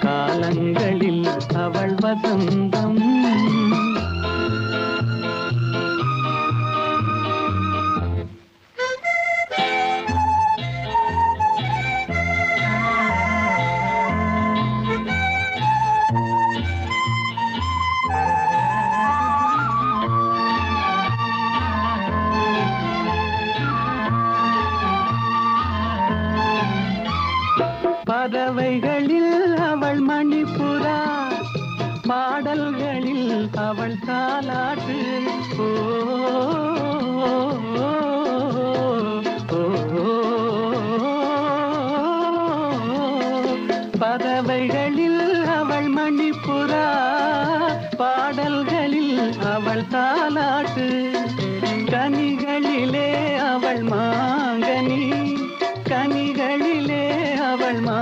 காலங்களில் அவள் வசந்தம். பறவைகளில் அவள் மணிப்புறா பாடல்களில் அவள் தாலாட்டு ஓ, பறவைகளில் அவள் மணிப்புறா பாடல்களில் அவள் தாலாட்டு கனிகளிலே வாழ்மா